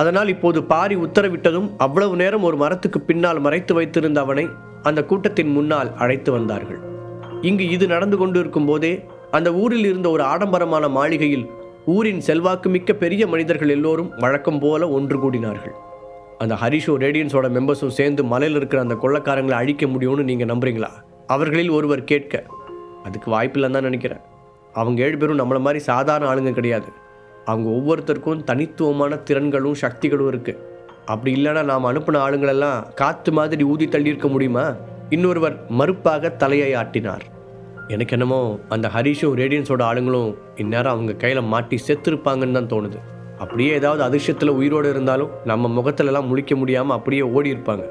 அதனால் இப்போது பாரி உத்தரவிட்டதும் அவ்வளவு நேரம் ஒரு மரத்துக்கு பின்னால் மறைத்து வைத்திருந்த அவனை அந்த கூட்டத்தின் முன்னால் அழைத்து வந்தார்கள். இங்கு இது நடந்து கொண்டிருக்கும் போதே அந்த ஊரில் இருந்த ஒரு ஆடம்பரமான மாளிகையில் ஊரின் செல்வாக்குமிக்க பெரிய மனிதர்கள் எல்லோரும் வழக்கம் போல ஒன்று கூடினார்கள். அந்த ஹரிஷோ ரேடியன்ஸோட மெம்பர்ஸும் சேர்ந்து மலையில் இருக்கிற அந்த கொள்ளக்காரங்களை அழிக்க முடியும்னு நீங்கள் நம்புறீங்களா? அவர்களில் ஒருவர் கேட்க அதுக்கு வாய்ப்பில்லைன்னு தான் நினைக்கிறேன். அவங்க ஏழு பேரும் நம்மளை மாதிரி சாதாரண ஆளுங்க கிடையாது. அவங்க ஒவ்வொருத்தருக்கும் தனித்துவமான திறன்களும் சக்திகளும் இருக்குது அப்படி இல்லைன்னா நாம் அனுப்பின ஆளுங்களெல்லாம் காற்று மாதிரி ஊதி தள்ளியிருக்க முடியுமா? இன்னொருவர் மறுப்பாக தலையை ஆட்டினார். எனக்கு என்னமோ அந்த ஹரிஷும் ரேடியன்ஸோட ஆளுங்களும் இந்நேரம் அவங்க கையில் மாட்டி செத்துருப்பாங்கன்னு தான் தோணுது. அப்படியே ஏதாவது அதிர்ஷ்டத்தில் உயிரோடு இருந்தாலும் நம்ம முகத்திலலாம் முழிக்க முடியாமல் அப்படியே ஓடி இருப்பாங்க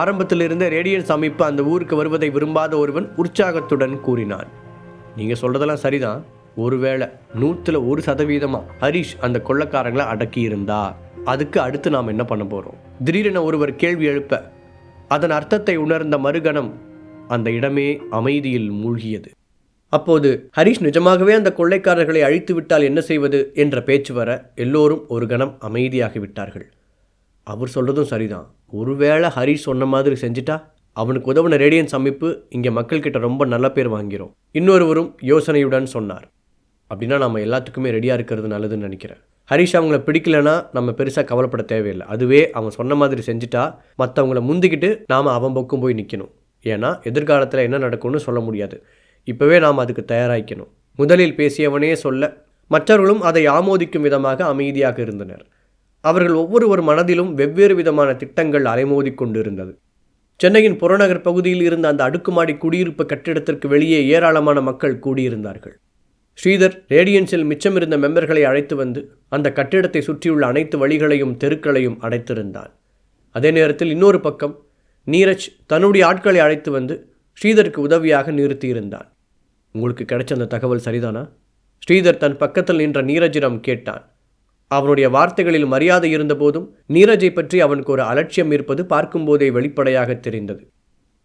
ஆரம்பத்தில் ரேடியன்ஸ் அமைப்பு அந்த ஊருக்கு வருவதை விரும்பாத ஒருவன் உற்சாகத்துடன் கூறினான். நீங்கள் சொல்கிறதெல்லாம் சரிதான். ஒருவேளை நூற்றில் ஒரு சதவீதமாக ஹரிஷ் அந்த கொள்ளக்காரங்களை அடக்கி இருந்தா அதுக்கு அடுத்து நாம் என்ன பண்ண போகிறோம் திடீரென ஒருவர் கேள்வி எழுப்ப அதன் அர்த்தத்தை உணர்ந்த மறுகணம் அந்த இடமே அமைதியில் மூழ்கியது. அப்போது ஹரிஷ் நிஜமாகவே அந்த கொள்ளைக்காரர்களை அழித்து விட்டால் என்ன செய்வது என்ற பேச்சு வர எல்லோரும் ஒரு கணம் அமைதியாகி விட்டார்கள். அவர் சொல்கிறதும் சரிதான். ஒருவேளை ஹரிஷ் சொன்ன மாதிரி செஞ்சிட்டா அவனுக்கு உதவுன ரேடியன்ஸ் அமைப்பு இங்கே மக்கள்கிட்ட ரொம்ப நல்ல பேர் வாங்கிறோம். இன்னொருவரும் யோசனையுடன் சொன்னார். அப்படின்னா நம்ம எல்லாத்துக்குமே ரெடியாக இருக்கிறது நல்லதுன்னு நினைக்கிறேன். ஹரிஷ் அவங்கள பிடிக்கலனா நம்ம பெருசாக கவலைப்பட தேவையில்லை. அதுவே அவன் சொன்ன மாதிரி செஞ்சுட்டா மற்றவங்கள முந்திக்கிட்டு நாம் அவன் பக்கம் போய் நிற்கணும் ஏன்னா எதிர்காலத்தில் என்ன நடக்கும்னு சொல்ல முடியாது. இப்போவே நாம் அதுக்கு தயாராகிக்கணும் முதலில் பேசியவனே சொல்ல மற்றவர்களும் அதை ஆமோதிக்கும் விதமாக அமைதியாக இருந்தனர். அவர்கள் ஒவ்வொருவர் மனதிலும் வெவ்வேறு விதமான திட்டங்கள் அலைமோதி கொண்டிருந்தது. சென்னையின் புறநகர் பகுதியில் இருந்த அந்த அடுக்குமாடி குடியிருப்பு கட்டிடத்திற்கு வெளியே ஏராளமான மக்கள் கூடியிருந்தார்கள். ஸ்ரீதர் ரேடியன்ஸில் மிச்சமிருந்த மெம்பர்களை அழைத்து வந்து அந்த கட்டிடத்தை சுற்றியுள்ள அனைத்து வழிகளையும் தெருக்களையும் அடைத்திருந்தான் அதே நேரத்தில் இன்னொரு பக்கம் நீரஜ் தன்னுடைய ஆட்களை அழைத்து வந்து ஸ்ரீதருக்கு உதவியாக நிறுத்தியிருந்தான் உங்களுக்கு கிடைச்ச அந்த தகவல் சரிதானா? ஸ்ரீதர் தன் பக்கத்தில் நின்ற நீரஜிடம் கேட்டான் அவனுடைய வார்த்தைகளில் மரியாதை இருந்தபோதும் நீரஜை பற்றி அவனுக்கு ஒரு அலட்சியம் இருப்பது பார்க்கும்போதே வெளிப்படையாக தெரிந்தது.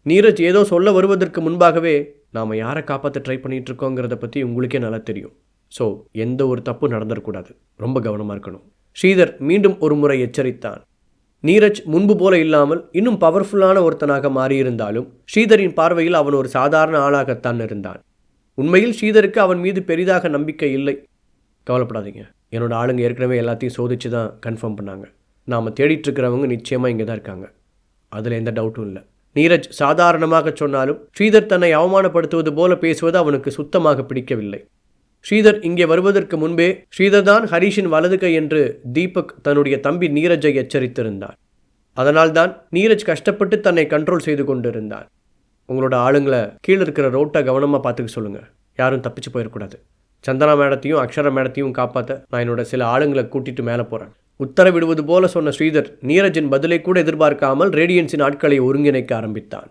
நீரஜ் ஏதோ சொல்ல வருவதற்கு முன்பாகவே நாம் யாரை காப்பாற்ற ட்ரை பண்ணிகிட்டு இருக்கோங்கிறத பற்றி உங்களுக்கே நல்லா தெரியும். ஸோ எந்த ஒரு தப்பு நடந்துடக்கூடாது. ரொம்ப கவனமாக இருக்கணும். ஸ்ரீதர் மீண்டும் ஒரு முறை எச்சரித்தான். நீரஜ் முன்பு போல இல்லாமல் இன்னும் பவர்ஃபுல்லான ஒருத்தனாக மாறியிருந்தாலும் ஸ்ரீதரின் பார்வையில் அவன் ஒரு சாதாரண ஆளாகத்தான் இருந்தான். உண்மையில் ஸ்ரீதருக்கு அவன் மீது பெரிதாக நம்பிக்கை இல்லை. கவலைப்படாதீங்க. என்னோட ஆளுங்க ஏற்கனவே எல்லாத்தையும் சோதிச்சு தான் கன்ஃபார்ம் பண்ணாங்க. நாம் தேடிட்டுருக்கிறவங்க நிச்சயமாக இங்கே தான் இருக்காங்க. அதில் எந்த டவுட்டும் இல்லை. நீரஜ் சாதாரணமாக சொன்னாலும் ஸ்ரீதர் தன்னை அவமானப்படுத்துவது போல பேசுவது அவனுக்கு சுத்தமாக பிடிக்கவில்லை. ஸ்ரீதர் இங்கே வருவதற்கு முன்பே ஸ்ரீதர் தான் ஹரிஷின் வலது கை என்று தீபக் தன்னுடைய தம்பி நீரஜை எச்சரித்திருந்தான் அதனால்தான் நீரஜ் கஷ்டப்பட்டு தன்னை கண்ட்ரோல் செய்து கொண்டிருந்தார். உங்களோட ஆளுங்களை கீழே இருக்கிற ரோட்டை கவனமாக பார்த்துக்க சொல்லுங்கள் யாரும் தப்பிச்சு போயிடக்கூடாது. சந்தனா மேடத்தையும் அக்ஷரா மேடத்தையும் காப்பாற்ற நான் என்னோட சில ஆளுங்களை கூட்டிட்டு மேலே போகிறேன் உத்தரவிடுவது போல சொன்ன ஸ்ரீதர் நீரஜின் பதிலை கூட எதிர்பார்க்காமல் ரேடியன்ஸின் ஆட்களை ஒருங்கிணைக்க ஆரம்பித்தான்.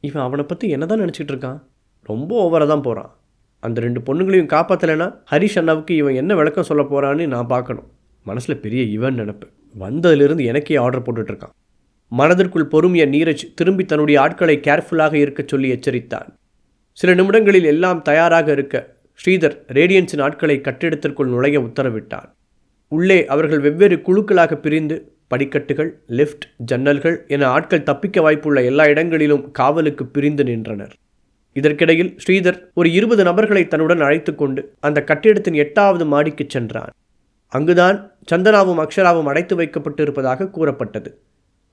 இவன் அவனை பற்றி என்னதான் நினச்சிட்டு இருக்கான்? ரொம்ப ஓவராக தான் போகிறான் அந்த ரெண்டு பொண்ணுங்களையும் காப்பாற்றலைன்னா ஹரிஷ் அண்ணாவுக்கு இவன் என்ன விளக்கம் சொல்ல போகிறான்னு நான் பார்க்கணும். மனசில் பெரிய இவன் நினப்பு. வந்ததிலிருந்து எனக்கே ஆர்டர் போட்டுட்ருக்கான் மனதிற்குள் பொறுமைய நீரஜ் திரும்பி தன்னுடைய ஆட்களை கேர்ஃபுல்லாக இருக்கச் சொல்லி எச்சரித்தான். சில நிமிடங்களில் எல்லாம் தயாராக இருக்க ஸ்ரீதர் ரேடியன்ஸின் ஆட்களை கட்டிடத்திற்குள் நுழைய உத்தரவிட்டான். உள்ளே அவர்கள் வெவ்வேறு குழுக்களாக பிரிந்து படிக்கட்டுகள் லிஃப்ட் ஜன்னல்கள் என ஆட்கள் தப்பிக்க வாய்ப்புள்ள எல்லா இடங்களிலும் காவலுக்கு பிரிந்து நின்றனர். இதற்கிடையில் ஸ்ரீதர் ஒரு இருபது நபர்களை தன்னுடன் அழைத்து கொண்டு அந்த கட்டிடத்தின் எட்டாவது மாடிக்கு சென்றான். அங்குதான் சந்தனாவும் அக்ஷராவும் அடைத்து வைக்கப்பட்டிருப்பதாக கூறப்பட்டது.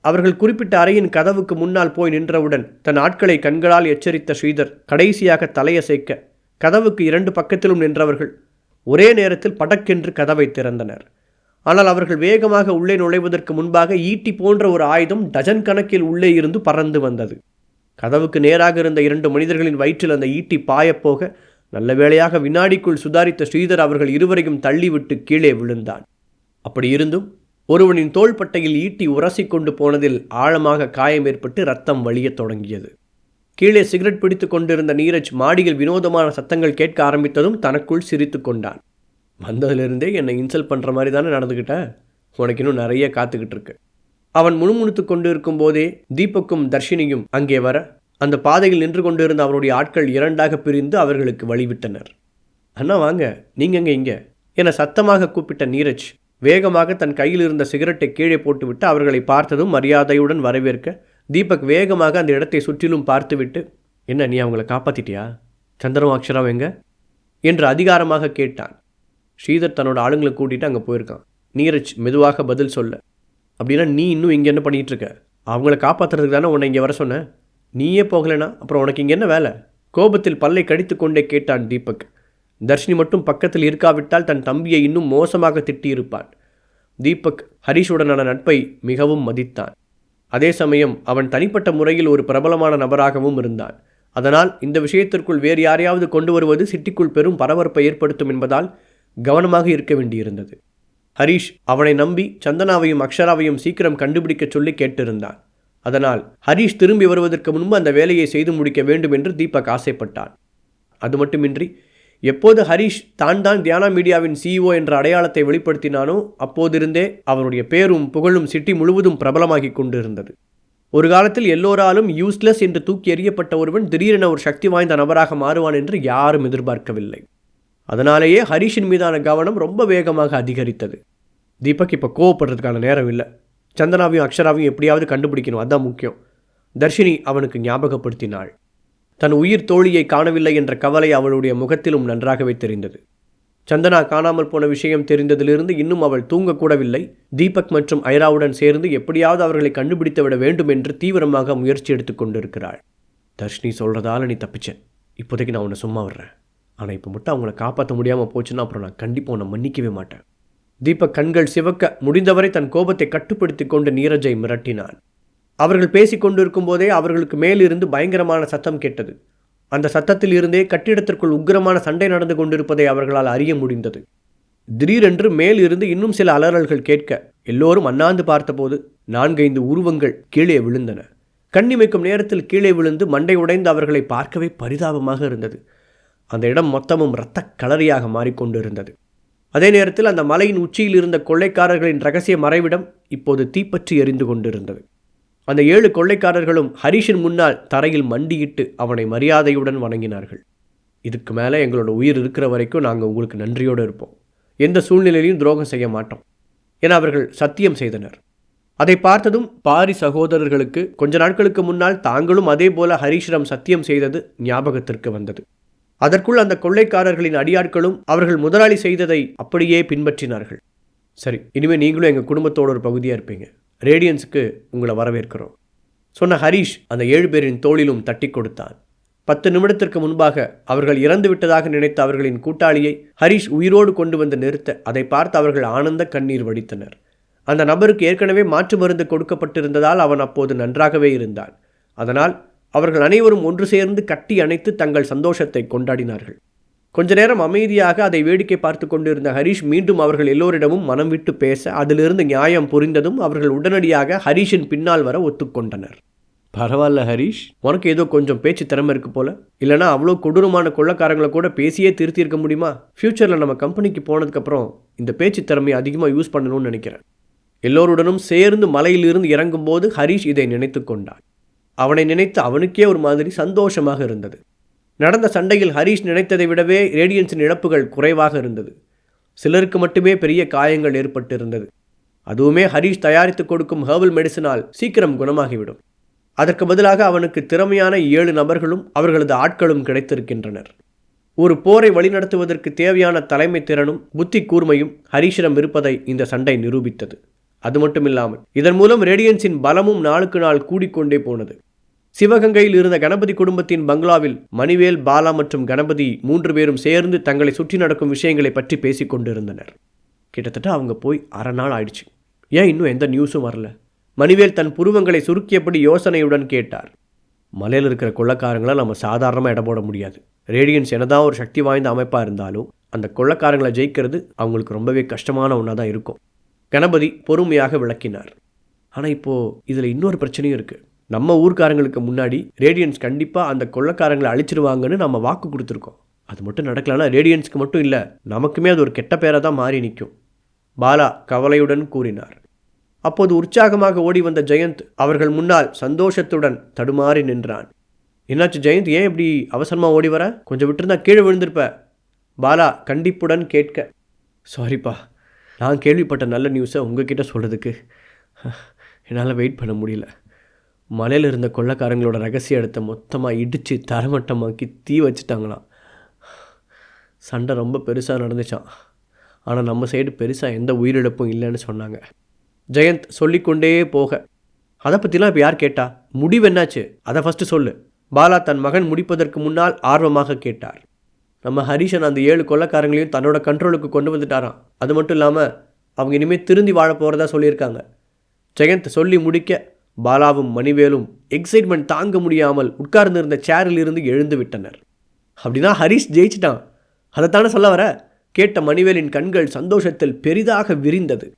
அவர்கள் குறிப்பிட்ட அறையின் கதவுக்கு முன்னால் போய் நின்றவுடன் தன் ஆட்களை கண்களால் எச்சரித்த ஸ்ரீதர் கடைசியாக தலையசைக்க கதவுக்கு இரண்டு பக்கத்திலும் நின்றவர்கள் ஒரே நேரத்தில் படக்கென்று கதவை திறந்தனர். ஆனால் அவர்கள் வேகமாக உள்ளே நுழைவதற்கு முன்பாக ஈட்டி போன்ற ஒரு ஆயுதம் டஜன் கணக்கில் உள்ளே இருந்து பறந்து வந்தது. கதவுக்கு நேராக இருந்த இரண்டு மனிதர்களின் வயிற்றில் அந்த ஈட்டி பாயப்போக நல்ல வேளையாக வினாடிக்குள் சுதாரித்த ஸ்ரீதர் அவர்கள் இருவரையும் தள்ளிவிட்டு கீழே விழுந்தான். அப்படி இருந்தும் ஒருவனின் தோள்பட்டையில் ஈட்டி உரசிக்கொண்டு போனதில் ஆழமாக காயம் ஏற்பட்டு ரத்தம் வழியத் தொடங்கியது. கீழே சிகரெட் பிடித்து கொண்டிருந்த நீரஜ் மாடியில் வினோதமான சத்தங்கள் கேட்க ஆரம்பித்ததும் தனக்குள் சிரித்து கொண்டான். வந்ததிலிருந்தே என்னை இன்சல்ட் பண்ணுற மாதிரி தானே நடந்துக்கிட்டேன் உனக்கு இன்னும் நிறைய காத்துக்கிட்டு இருக்கு. அவன் முணுமுணுத்து கொண்டு இருக்கும் போதே தீபக்கும் தர்ஷினியும் அங்கே வர அந்த பாதையில் நின்று கொண்டிருந்த அவருடைய ஆட்கள் இரண்டாக பிரிந்து அவர்களுக்கு வழிவிட்டனர். அண்ணா வாங்க. நீங்க எங்க இங்க? என சத்தமாக கூப்பிட்ட நீரஜ் வேகமாக தன் கையில் இருந்த சிகரெட்டை கீழே போட்டுவிட்டு அவர்களை பார்த்ததும் மரியாதையுடன் வரவேற்க தீபக் வேகமாக அந்த இடத்தை சுற்றிலும் பார்த்துவிட்டு என்ன நீ அவங்கள காப்பாற்றிட்டியா சந்திரம் அக்ஷராவ் எங்க? என்று அதிகாரமாக கேட்டான். ஸ்ரீதர் தன்னோட ஆளுங்களை கூட்டிட்டு அங்கே போயிருக்கான். நீரஜ் மெதுவாக பதில் சொல்ல அப்படின்னா நீ இன்னும் இங்கே என்ன பண்ணிகிட்டு இருக்க? அவங்கள காப்பாற்றுறதுக்கு தானே உன்னை இங்கே வர சொன்னேன் நீயே போகலைனா அப்புறம் உனக்கு இங்கே என்ன வேலை? கோபத்தில் பல்லை கடித்து கொண்டே கேட்டான் தீபக். தர்ஷினி மட்டும் பக்கத்தில் இருக்காவிட்டால் தன் தம்பியை இன்னும் மோசமாக திட்டியிருப்பான். தீபக் ஹரிஷுடனான நட்பை மிகவும் மதித்தான். அதே சமயம் அவன் தனிப்பட்ட முறையில் ஒரு பிரபலமான நபராகவும் இருந்தான். அதனால் இந்த விஷயத்திற்குள் வேறு யாரையாவது கொண்டு வருவது சிட்டிக்குள் பெரும் பரபரப்பை ஏற்படுத்தும் என்பதால் கவனமாக இருக்க வேண்டியிருந்தது. ஹரிஷ் அவனை நம்பி சந்தனாவையும் அக்ஷராவையும் சீக்கிரம் கண்டுபிடிக்கச் சொல்லி கேட்டிருந்தான். அதனால் ஹரிஷ் திரும்பி வருவதற்கு முன்பு அந்த வேலையை செய்து முடிக்க வேண்டும் என்று தீபக் ஆசைப்பட்டான். அது மட்டுமின்றி எப்போது ஹரிஷ் தான் தான் தியானா மீடியாவின் சிஇஓ என்ற அடையாளத்தை வெளிப்படுத்தினானோ அப்போதிருந்தே அவனுடைய பேரும் புகழும் சிட்டி முழுவதும் பிரபலமாகி கொண்டிருந்தது. ஒரு காலத்தில் எல்லோராலும் யூஸ்லெஸ் என்று தூக்கி எறியப்பட்ட ஒருவன் திடீரென ஒரு சக்தி வாய்ந்த நபராக மாறுவான் என்று யாரும் எதிர்பார்க்கவில்லை. அதனாலேயே ஹரிஷின் மீதான கவனம் ரொம்ப வேகமாக அதிகரித்தது. தீபக் இப்போ கோவப்படுறதுக்கான நேரம் இல்லை. சந்தனாவையும் அக்ஷராவையும் எப்படியாவது கண்டுபிடிக்கணும் அதுதான் முக்கியம். தர்ஷினி அவனுக்கு ஞாபகப்படுத்தினாள். தன் உயிர் தோழியை காணவில்லை என்ற கவலை அவளுடைய முகத்திலும் நன்றாகவே தெரிந்தது. சந்தனா காணாமல் போன விஷயம் தெரிந்ததிலிருந்து இன்னும் அவள் தூங்கக்கூடவில்லை. தீபக் மற்றும் ஐராவுடன் சேர்ந்து எப்படியாவது அவர்களை கண்டுபிடித்து விட வேண்டும் என்று தீவிரமாக முயற்சி எடுத்துக் கொண்டிருக்கிறாள். தர்ஷினி சொல்கிறதால நீ தப்பிச்சேன். இப்போதைக்கு நான் உன்னை சும்மா வர்றேன் ஆனால் இப்போ மட்டும் அவங்கள காப்பாற்ற முடியாமல் போச்சுன்னா அப்புறம் நான் கண்டிப்பாக உன்னை மன்னிக்கவே மாட்டேன். தீபக் கண்கள் சிவக்க முடிந்தவரை தன் கோபத்தை கட்டுப்படுத்தி கொண்டு நீரஜை மிரட்டினான். அவர்கள் பேசிக்கொண்டிருக்கும் போதே அவர்களுக்கு மேலிருந்து பயங்கரமான சத்தம் கேட்டது. அந்த சத்தத்தில் இருந்தே கட்டிடத்திற்குள் உக்கிரமான சண்டை நடந்து கொண்டிருப்பதை அவர்களால் அறிய முடிந்தது. திடீரென்று மேல் இருந்து இன்னும் சில அலறல்கள் கேட்க எல்லோரும் அண்ணாந்து பார்த்தபோது நான்கைந்து உருவங்கள் கீழே விழுந்தன. கண்ணிமைக்கும் நேரத்தில் கீழே விழுந்து மண்டை உடைந்து அவர்களை பார்க்கவே பரிதாபமாக இருந்தது. அந்த இடம் மொத்தமும் இரத்த களரியாக மாறிக்கொண்டிருந்தது. அதே நேரத்தில் அந்த மலையின் உச்சியில் இருந்த கொள்ளைக்காரர்களின் ரகசிய மறைவிடம் இப்போது தீப்பற்றி எரிந்து கொண்டிருந்தது. அந்த ஏழு கொள்ளைக்காரர்களும் ஹரிஷின் முன்னால் தரையில் மண்டியிட்டு அவனை மரியாதையுடன் வணங்கினார்கள். இதுக்கு மேலே எங்களோட உயிர் இருக்கிற வரைக்கும் நாங்கள் உங்களுக்கு நன்றியோடு இருப்போம். எந்த சூழ்நிலையிலையும் துரோகம் செய்ய மாட்டோம். என அவர்கள் சத்தியம் செய்தனர். அதை பார்த்ததும் பாரி சகோதரர்களுக்கு கொஞ்ச நாட்களுக்கு முன்னால் தாங்களும் அதே போல ஹரிஷிடம் சத்தியம் செய்தது ஞாபகத்திற்கு வந்தது. அதற்குள் அந்த கொள்ளைக்காரர்களின் அடியாட்களும் அவர்கள் முதலாளி செய்ததை அப்படியே பின்பற்றினார்கள். சரி இனிமேல் நீங்களும் எங்கள் குடும்பத்தோட ஒரு பகுதியாக இருப்பீங்க. ரேடியன்ஸுக்கு உங்களை வரவேற்கிறோம். சொன்ன ஹரீஷ் அந்த ஏழு பேரின் தோளிலும் தட்டி கொடுத்தான். பத்து நிமிடத்திற்கு முன்பாக அவர்கள் இறந்து விட்டதாக நினைத்த அவர்களின் கூட்டாளியை ஹரீஷ் உயிரோடு கொண்டு வந்து நிறுத்த அதை பார்த்து அவர்கள் ஆனந்த கண்ணீர் வடித்தனர். அந்த நபருக்கு ஏற்கனவே மாற்று மருந்து கொடுக்கப்பட்டிருந்ததால் அவன் அப்போது நன்றாகவே இருந்தான். அதனால் அவர்கள் அனைவரும் ஒன்று சேர்ந்து கட்டி அணைத்து தங்கள் சந்தோஷத்தை கொண்டாடினார்கள். கொஞ்ச நேரம் அமைதியாக அதை வேடிக்கை பார்த்து கொண்டிருந்த ஹரீஷ் மீண்டும் அவர்கள் எல்லோரிடமும் மனம் விட்டு பேச அதிலிருந்து நியாயம் புரிந்ததும் அவர்கள் உடனடியாக ஹரீஷின் பின்னால் வர ஒத்துக்கொண்டனர். பரவாயில்ல ஹரீஷ். உனக்கு ஏதோ கொஞ்சம் பேச்சு திறமை இருக்கு போல. இல்லைனா அவ்வளோ கொடூரமான கொள்ளக்காரங்களை கூட பேசியே திருத்தியிருக்க முடியுமா? ஃப்யூச்சரில் நம்ம கம்பெனிக்கு போனதுக்கப்புறம் இந்த பேச்சு திறமையை அதிகமாக யூஸ் பண்ணணும்னு நினைக்கிறேன். எல்லோருடனும் சேர்ந்து மலையிலிருந்து இறங்கும்போது ஹரீஷ் இதை நினைத்து கொண்டான். அவனை நினைத்து அவனுக்கே ஒரு மாதிரி சந்தோஷமாக இருந்தது. நடந்த சண்டையில் ஹரீஷ் நினைத்ததை விடவே ரேடியன்ஸின் இழப்புகள் குறைவாக இருந்தது. சிலருக்கு மட்டுமே பெரிய காயங்கள் ஏற்பட்டிருந்தது. அதுவுமே ஹரீஷ் தயாரித்து கொடுக்கும் ஹேர்பல் மெடிசினால் சீக்கிரம் குணமாகிவிடும். அதற்கு பதிலாக அவனுக்கு திறமையான ஏழு நபர்களும் அவர்களது ஆட்களும் கிடைத்திருக்கின்றனர். ஒரு போரை வழிநடத்துவதற்கு தேவையான தலைமை திறனும் புத்தி கூர்மையும் ஹரீஷிடம் இருப்பதை இந்த சண்டை நிரூபித்தது. அது மட்டுமில்லாமல் இதன் மூலம் ரேடியன்ஸின் பலமும் நாளுக்கு நாள் கூடிக்கொண்டே போனது. சிவகங்கையில் இருந்த கணபதி குடும்பத்தின் பங்களாவில் மணிவேல் பாலா மற்றும் கணபதி மூன்று பேரும் சேர்ந்து தங்களை சுற்றி நடக்கும் விஷயங்களை பற்றி பேசிக் கொண்டிருந்தனர். கிட்டத்தட்ட அவங்க போய் அரை நாள் ஆயிடுச்சு. ஏன் இன்னும் எந்த நியூஸும் வரல? மணிவேல் தன் புருவங்களை சுருக்கியபடி யோசனையுடன் கேட்டார். மலையில் இருக்கிற கொள்ளக்காரங்களை நம்ம சாதாரணமாக இடம் போட முடியாது. ரேடியன்ஸ் என்னதான் ஒரு சக்தி வாய்ந்த அமைப்பாக இருந்தாலும் அந்த கொள்ளக்காரங்களை ஜெயிக்கிறது அவங்களுக்கு ரொம்பவே கஷ்டமான ஒன்றாக தான் இருக்கும். கணபதி பொறுமையாக விளக்கினார். ஆனால் இப்போது இதில் இன்னொரு பிரச்சனையும் இருக்குது நம்ம ஊர்க்காரங்களுக்கு முன்னாடி ரேடியன்ஸ் கண்டிப்பாக அந்த கொள்ளக்காரங்களை அழிச்சிருவாங்கன்னு நம்ம வாக்கு கொடுத்துருக்கோம். அது மட்டும் நடக்கலன்னா ரேடியன்ஸ்க்கு மட்டும் இல்லை நமக்குமே அது ஒரு கெட்ட பேரை தான் மாறி நிற்கும் பாலா கவலையுடன் கூறினார். அப்போது உற்சாகமாக ஓடி வந்த ஜெயந்த் அவர்கள் முன்னால் சந்தோஷத்துடன் தடுமாறி நின்றான். என்னாச்சு ஜெயந்த் ஏன் இப்படி அவசரமாக ஓடி வர? கொஞ்சம் விட்டுருந்தா கீழே விழுந்திருப்ப. பாலா கண்டிப்புடன் கேட்க சாரிப்பா நான் கேள்விப்பட்ட நல்ல நியூஸை உங்ககிட்ட சொல்கிறதுக்கு என்னால் வெயிட் பண்ண முடியல. மலையில் இருந்த கொள்ளக்காரங்களோட ரகசிய இடத்த மொத்தமாக இடித்து தரமட்டமாக்கி தீ வச்சுட்டாங்களாம். சண்டை ரொம்ப பெருசாக நடந்துச்சான் ஆனால் நம்ம சைடு பெருசாக எந்த உயிரிழப்பும் இல்லைன்னு சொன்னாங்க. ஜெயந்த் சொல்லிக்கொண்டே போக அதை பற்றிலாம் இப்போ யார் கேட்டா? முடிவு என்னாச்சு? அதை ஃபஸ்ட்டு சொல்லு. பாலா தன் மகன் முடிப்பதற்கு முன்னால் ஆர்வமாக கேட்டார். நம்ம ஹரிஷன் அந்த ஏழு கொள்ளக்காரங்களையும் தன்னோட கண்ட்ரோலுக்கு கொண்டு வந்துட்டாராம். அது மட்டும் இல்லாமல் அவங்க இனிமேல் திருந்தி வாழ போகிறதா சொல்லியிருக்காங்க. ஜெயந்த் சொல்லி முடிக்க பாலாவும் மணிவேலும் எக்ஸைட்மெண்ட் தாங்க முடியாமல் உட்கார்ந்திருந்த சேரில் இருந்து எழுந்து விட்டனர். அப்படின்னா ஹரிஷ் ஜெயிச்சிட்டான். அதைத்தானே சொல்ல வர? கேட்ட மணிவேலின் கண்கள் சந்தோஷத்தில் பெரிதாக விரிந்தது.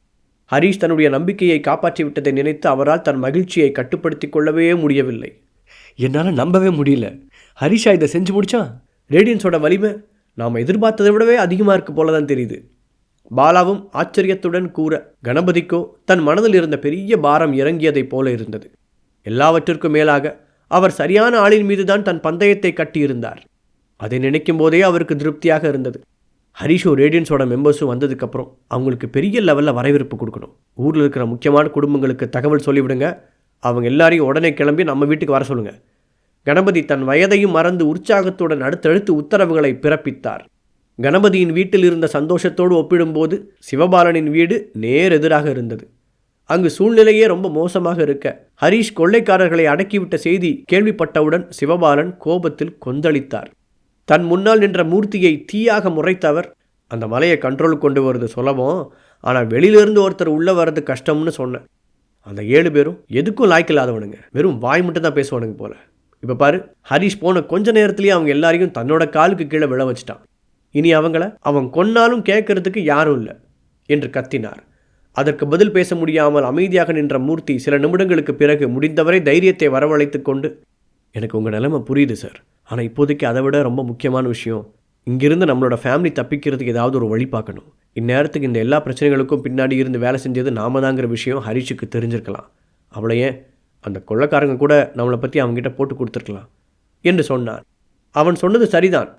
ஹரீஷ் தன்னுடைய நம்பிக்கையை காப்பாற்றி விட்டதை நினைத்து அவரால் தன் மகிழ்ச்சியை கட்டுப்படுத்திக் கொள்ளவே முடியவில்லை. என்னால் நம்பவே முடியல. ஹரிஷா இதை செஞ்சு முடிச்சான்? ரேடியன்ஸோட வலிமை நாம் எதிர்பார்த்ததை விடவே அதிகமாக இருக்கு போல தான் தெரியுது. பாலாவும் ஆச்சரியத்துடன் கூற கணபதிக்கோ தன் மனதில் இருந்த பெரிய பாரம் இறங்கியதைப் போல இருந்தது. எல்லாவற்றிற்கும் மேலாக அவர் சரியான ஆளின் மீதுதான் தன் பந்தயத்தை கட்டியிருந்தார். அதை நினைக்கும் போதே அவருக்கு திருப்தியாக இருந்தது. ஹரிஷோ ரேடியன்ஸோட மெம்பர்ஸும் வந்ததுக்கப்புறம் அவங்களுக்கு பெரிய லெவலில் வரவேற்பு கொடுக்கணும். ஊரில் இருக்கிற முக்கியமான குடும்பங்களுக்கு தகவல் சொல்லிவிடுங்க. அவங்க எல்லாரையும் உடனே கிளம்பி நம்ம வீட்டுக்கு வர சொல்லுங்கள் கணபதி தன் வயதையும் மறந்து உற்சாகத்துடன் அடுத்தடுத்து உத்தரவுகளை பிறப்பித்தார். கணபதியின் வீட்டில் இருந்த சந்தோஷத்தோடு ஒப்பிடும்போது சிவபாலனின் வீடு நேர் எதிராக இருந்தது. அங்கு சூழ்நிலையே ரொம்ப மோசமாக இருக்க ஹரிஷ் கொள்ளைக்காரர்களை அடக்கிவிட்ட செய்தி கேள்விப்பட்டவுடன் சிவபாலன் கோபத்தில் கொந்தளித்தார். தன் முன்னால் நின்ற மூர்த்தியை தீயாக முறைத்தவர் அந்த மலையை கண்ட்ரோல் கொண்டு வருது சுலபம் ஆனால் வெளியிலிருந்து ஒருத்தர் உள்ளே வர்றது கஷ்டம்னு சொன்னேன் அந்த ஏழு பேரும் எதுக்கும் லாய்க்கில்லாதவனுங்க வெறும் வாய் மட்டும் தான் பேசுவானுங்க போல. இப்போ பாரு ஹரிஷ் போன கொஞ்ச நேரத்துலேயே அவங்க எல்லாரையும் தன்னோட காலுக்கு கீழே விழ வச்சிட்டான். இனி அவங்கள அவன் கொன்னாலும் கேட்கறதுக்கு யாரும் இல்லை என்று கத்தினார். அதற்கு பதில் பேச முடியாமல் அமைதியாக நின்ற மூர்த்தி சில நிமிடங்களுக்கு பிறகு முடிந்தவரை தைரியத்தை வரவழைத்து கொண்டு எனக்கு உங்கள் நிலைமை புரியுது சார் ஆனால் இப்போதைக்கு அதை விட ரொம்ப முக்கியமான விஷயம் இங்கிருந்து நம்மளோட ஃபேமிலி தப்பிக்கிறதுக்கு ஏதாவது ஒரு வழி பார்க்கணும். இந்நேரத்துக்கு இந்த எல்லா பிரச்சனைகளுக்கும் பின்னாடி இருந்து வேலை செஞ்சது நாம தாங்கிற விஷயம் ஹரிஷுக்கு தெரிஞ்சிருக்கலாம். அவளை ஏன் அந்த கொள்ளக்காரங்க கூட நம்மளை பற்றி அவங்ககிட்ட போட்டு கொடுத்துருக்கலாம்? என்று சொன்னான் அவன் சொன்னது சரிதான்.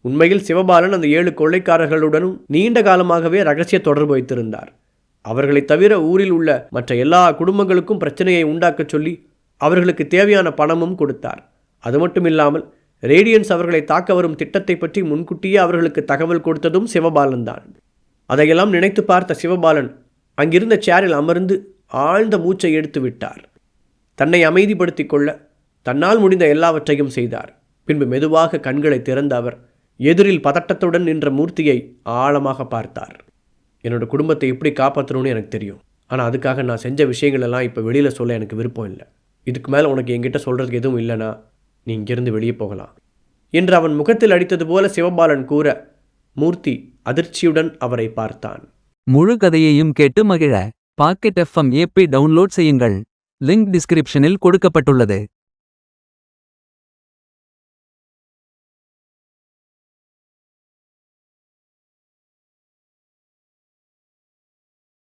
உண்மையில் சிவபாலன் அந்த ஏழு கொள்ளைக்காரர்களுடனும் நீண்ட காலமாகவே ரகசிய தொடர்பு வைத்திருந்தார். அவர்களைத் தவிர ஊரில் உள்ள மற்ற எல்லா குடும்பங்களுக்கும் பிரச்சனையை உண்டாக்கச் சொல்லி அவர்களுக்கு தேவையான பணமும் கொடுத்தார். அது மட்டும் இல்லாமல் ரேடியன்ஸ் அவர்களை தாக்க வரும் திட்டத்தை பற்றி முன்கூட்டியே அவர்களுக்கு தகவல் கொடுத்ததும் சிவபாலன் தான். அதையெல்லாம் நினைத்து பார்த்த சிவபாலன் அங்கிருந்த சேரில் அமர்ந்து ஆழ்ந்த மூச்சை எடுத்து விட்டார். தன்னை அமைதிப்படுத்திக் கொள்ள தன்னால் முடிந்த எல்லாவற்றையும் செய்தார். பின்பு மெதுவாக கண்களை திறந்த அவர் எதிரில் பதட்டத்துடன் நின்ற மூர்த்தியை ஆழமாக பார்த்தார். என்னோட குடும்பத்தை எப்படி காப்பாற்றணும்னு எனக்கு தெரியும். ஆனால் அதுக்காக நான் செஞ்ச விஷயங்கள் எல்லாம் இப்போ வெளியில் சொல்ல எனக்கு விருப்பம் இல்லை. இதுக்கு மேலே உனக்கு என்கிட்ட சொல்கிறதுக்கு எதுவும் இல்லைனா நீ இங்கிருந்து வெளியே போகலாம். என்று அவன் முகத்தில் அடித்தது போல சிவபாலன் கூற மூர்த்தி அதிர்ச்சியுடன் அவரை பார்த்தான். முழு கதையையும் கேட்டு மகிழ. பாக்கெட் எஃப்எம் ஏபி டவுன்லோட் செய்யுங்கள். லிங்க் டிஸ்கிரிப்ஷனில் கொடுக்கப்பட்டுள்ளது.